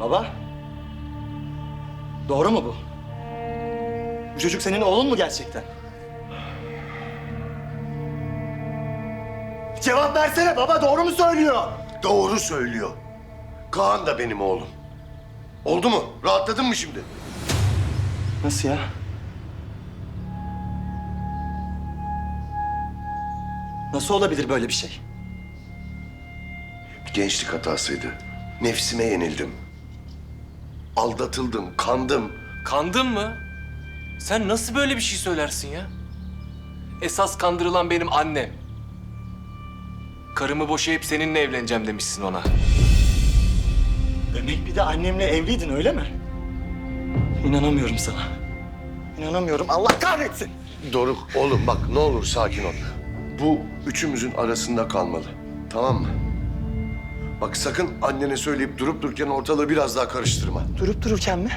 Baba? Doğru mu bu? Bu çocuk senin oğlun mu gerçekten? Cevap versene baba doğru mu söylüyor? Doğru söylüyor. Kaan da benim oğlum. Oldu mu? Rahatladın mı şimdi? Nasıl ya? Nasıl olabilir böyle bir şey? Gençlik hatasıydı. Nefsime yenildim. Aldatıldım, kandım. Kandın mı? Sen nasıl böyle bir şey söylersin ya? Esas kandırılan benim annem. Karımı boşayıp seninle evleneceğim demişsin ona. Demek bir de annemle evliydin öyle mi? İnanamıyorum sana. İnanamıyorum. Allah kahretsin. Doruk, oğlum bak ne olur sakin ol. Bu üçümüzün arasında kalmalı. Tamam mı? Bak sakın annene söyleyip durup dururken ortalığı biraz daha karıştırma. Durup dururken mi?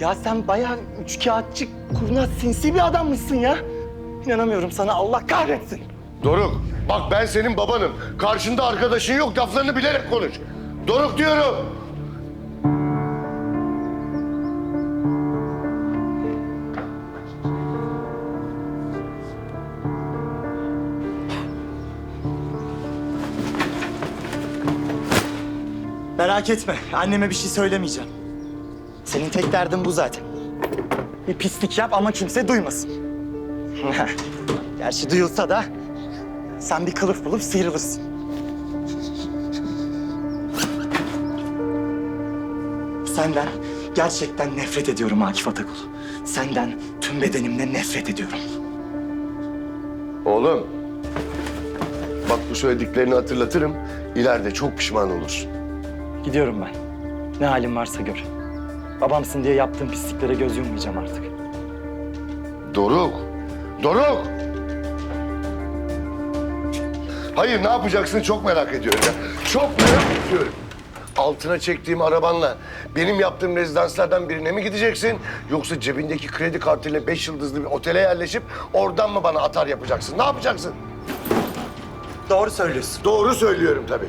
Ya sen bayağı üç kağıtçı, kurnaz, sinsi bir adammışsın ya. İnanamıyorum sana. Allah kahretsin. Doruk, bak ben senin babanım. Karşında arkadaşın yok, laflarını bilerek konuş. Doruk diyorum. Merak etme. Anneme bir şey söylemeyeceğim. Senin tek derdin bu zaten. Bir pislik yap ama kimse duymasın. Gerçi duyulsa da sen bir kılıf bulup sıyrılırsın. Senden gerçekten nefret ediyorum Akif Atakul. Senden tüm bedenimle nefret ediyorum. Oğlum, bak bu söylediklerini hatırlatırım. İleride çok pişman olursun. Gidiyorum ben. Ne halin varsa gör. Babamsın diye yaptığım pisliklere göz yummayacağım artık. Doruk, Doruk! Hayır, ne yapacaksın çok merak ediyorum ya. Çok merak ediyorum. Altına çektiğim arabanla benim yaptığım rezidanslardan birine mi gideceksin? Yoksa cebindeki kredi kartıyla beş yıldızlı bir otele yerleşip oradan mı bana atar yapacaksın? Ne yapacaksın? Doğru söylüyorsun. Doğru söylüyorum tabii.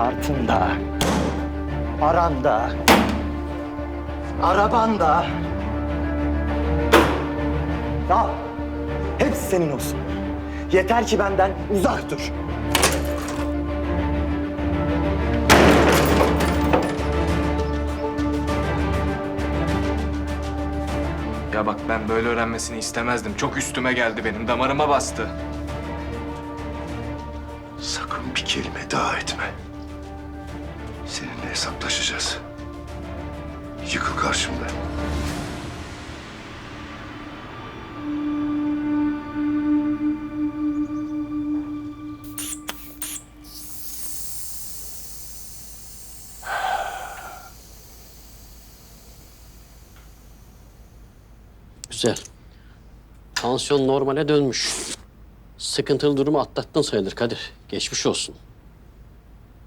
Kartında, paranda, arabanda. Al. Hepsi senin olsun. Yeter ki benden uzak dur. Ya bak ben böyle öğrenmesini istemezdim. Çok üstüme geldi benim. Damarıma bastı. Sakın bir kelime daha etme. Hesaplaşacağız. Yıkıl karşımda. Güzel. Tansiyon normale dönmüş. Sıkıntılı durumu atlattın sayılır Kadir. Geçmiş olsun.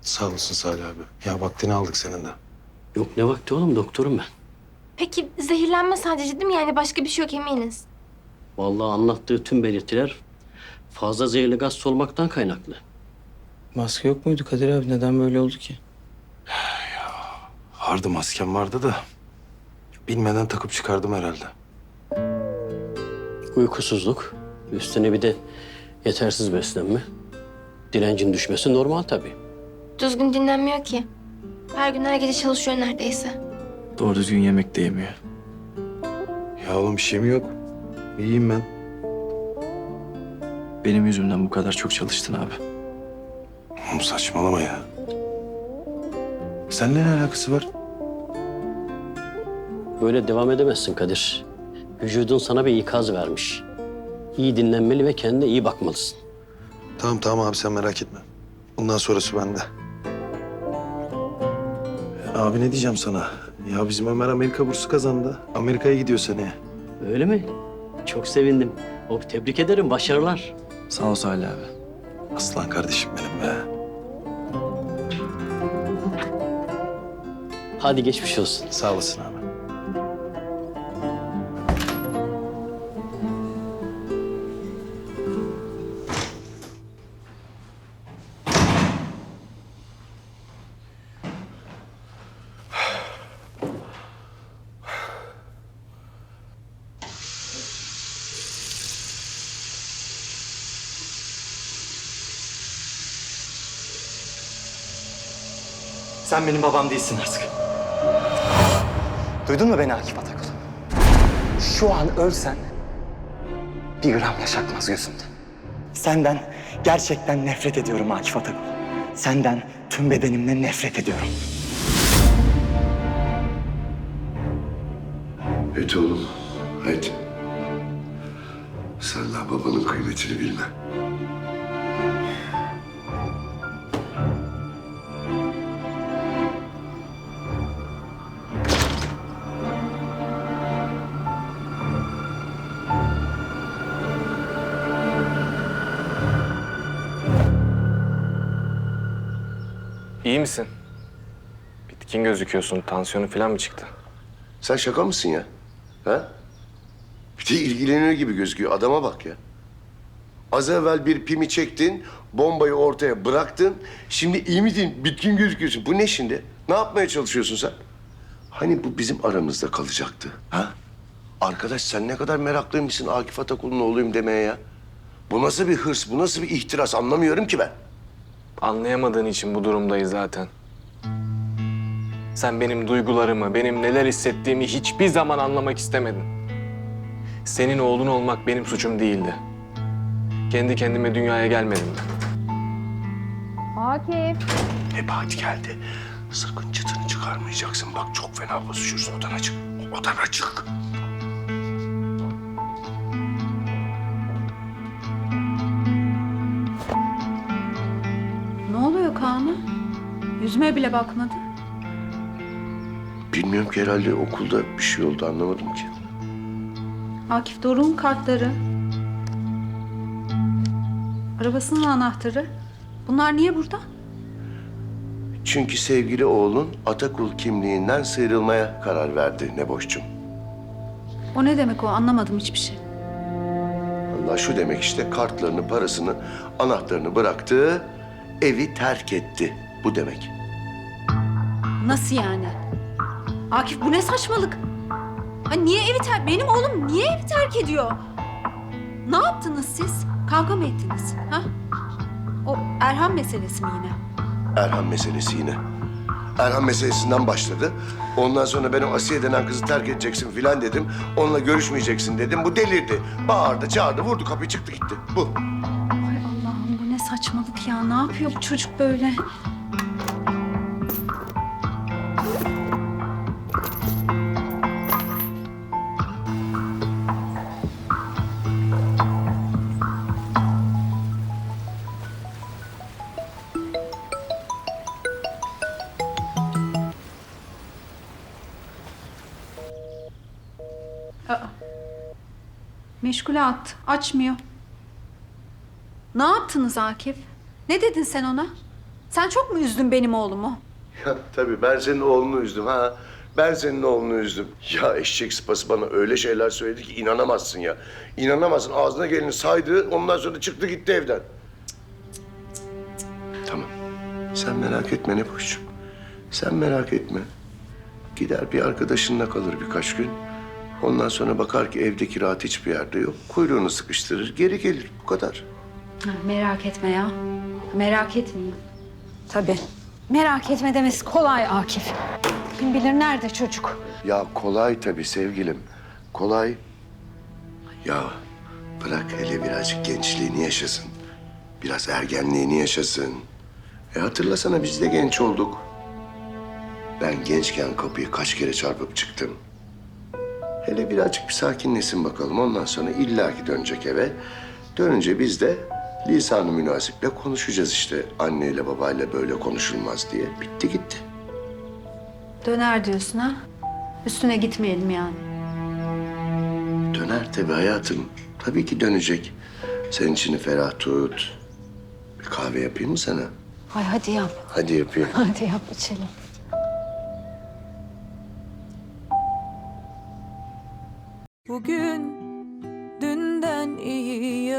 Sağ olasın Salih abi. Ya vaktini aldık senin de. Yok ne vakti oğlum doktorum ben. Peki zehirlenme sadece değil mi? Yani başka bir şey yok eminiz. Vallahi anlattığı tüm belirtiler fazla zehirli gaz solmaktan kaynaklı. Maske yok muydu Kadir abi? Neden böyle oldu ki? Vardı maskem vardı da bilmeden takıp çıkardım herhalde. Uykusuzluk, üstüne bir de yetersiz beslenme. Direncin düşmesi normal tabii. Düzgün dinlenmiyor ki. Her gün her gece çalışıyor neredeyse. Doğru düzgün yemek de yemiyor. Ya oğlum bir şey mi yok? İyiyim ben. Benim yüzümden bu kadar çok çalıştın abi. Oğlum saçmalama ya. Seninle ne alakası var? Böyle devam edemezsin Kadir. Vücudun sana bir ikaz vermiş. İyi dinlenmeli ve kendine iyi bakmalısın. Tamam tamam abi sen merak etme. Bundan sonrası bende. Abi ne diyeceğim sana? Ya bizim Ömer Amerika bursu kazandı. Amerika'ya gidiyor seneye. Öyle mi? Çok sevindim. O tebrik ederim. Başarılar. Sağ ol Salih abi. Aslan kardeşim benim be. Hadi geçmiş olsun. Sağ olasın abi. Sen benim babam değilsin artık. Duydun mu beni Akif Atakul? Şu an ölsen bir gram yaşatmaz gözümde. Senden gerçekten nefret ediyorum Akif Atakul. Senden tüm bedenimle nefret ediyorum. Et oğlum, et. Sen daha babanın kıymetini bilme. İyi misin? Bitkin gözüküyorsun. Tansiyonu falan mı çıktı? Sen şaka mısın ya? Ha? Bir de ilgileniyor gibi gözüküyor. Adama bak ya. Az evvel bir pimi çektin, bombayı ortaya bıraktın. Şimdi iyi misin? Bitkin gözüküyorsun. Bu ne şimdi? Ne yapmaya çalışıyorsun sen? Hani bu bizim aramızda kalacaktı, ha? Arkadaş sen ne kadar meraklıymışsın Akif Atakul'un oğluyum demeye ya. Bu nasıl bir hırs, bu nasıl bir ihtiras anlamıyorum ki ben. Anlayamadığın için bu durumdayız zaten. Sen benim duygularımı, benim neler hissettiğimi hiçbir zaman anlamak istemedin. Senin oğlun olmak benim suçum değildi. Kendi kendime dünyaya gelmedim ben. Akif. Nebahat geldi. Sakın çıtını çıkarmayacaksın. Bak çok fena bozuşursun. Odan açık. Odan açık. Yüzüme bile bakmadı. Bilmiyorum ki herhalde okulda bir şey oldu anlamadım ki. Akif Doruk'un kartları. Arabasının anahtarı. Bunlar niye burada? Çünkü sevgili oğlun Atakul kimliğinden sıyrılmaya karar verdi Neboş'cum. O ne demek o? Anlamadım hiçbir şey. Allah şu demek işte kartlarını, parasını, anahtarını bıraktı, evi terk etti. Bu demek. Nasıl yani? Akif bu ne saçmalık? Ha niye evi terk... Benim oğlum niye evi terk ediyor? Ne yaptınız siz? Kavga mı ettiniz? Ha? O Erhan meselesi mi yine? Erhan meselesi yine. Erhan meselesinden başladı. Ondan sonra ben o Asiye denen kızı terk edeceksin filan dedim. Onunla görüşmeyeceksin dedim. Bu delirdi. Bağırdı, çağırdı, vurdu kapıyı çıktı gitti. Bu. Ay Allah'ım bu ne saçmalık ya. Ne yapıyor bu çocuk böyle? Meşgule attı. Açmıyor. Ne yaptınız Akif? Ne dedin sen ona? Sen çok mu üzdün benim oğlumu? Ya tabii ben senin oğlunu üzdüm ha. Ben senin oğlunu üzdüm. Ya eşek sıpası bana öyle şeyler söyledi ki inanamazsın ya. İnanamazsın. Ağzına geleni saydı. Ondan sonra çıktı gitti evden. Tamam. Sen merak etme ne boşçum. Sen merak etme. Gider bir arkadaşınla kalır birkaç gün. Ondan sonra bakar ki evdeki rahat hiçbir yerde yok. Kuyruğunu sıkıştırır, geri gelir. Bu kadar. Ha, merak etme ya. Merak etmeyin. Tabii. Merak etme demesi kolay Akif. Kim bilir nerede çocuk? Ya kolay tabii sevgilim. Kolay. Ya bırak hele birazcık gençliğini yaşasın. Biraz ergenliğini yaşasın. E hatırlasana biz de genç olduk. Ben gençken kapıyı kaç kere çarpıp çıktım. Hele birazcık bir sakinlesin bakalım. Ondan sonra illaki dönecek eve. Dönünce biz de lisan-ı münasiple konuşacağız işte. Anneyle babayla böyle konuşulmaz diye. Bitti gitti. Döner diyorsun ha? Üstüne gitmeyelim yani. Döner tabii hayatım. Tabii ki dönecek. Sen içini ferah tut. Bir kahve yapayım mı sana? Ay hadi yap. Hadi yapayım. Hadi yap içelim.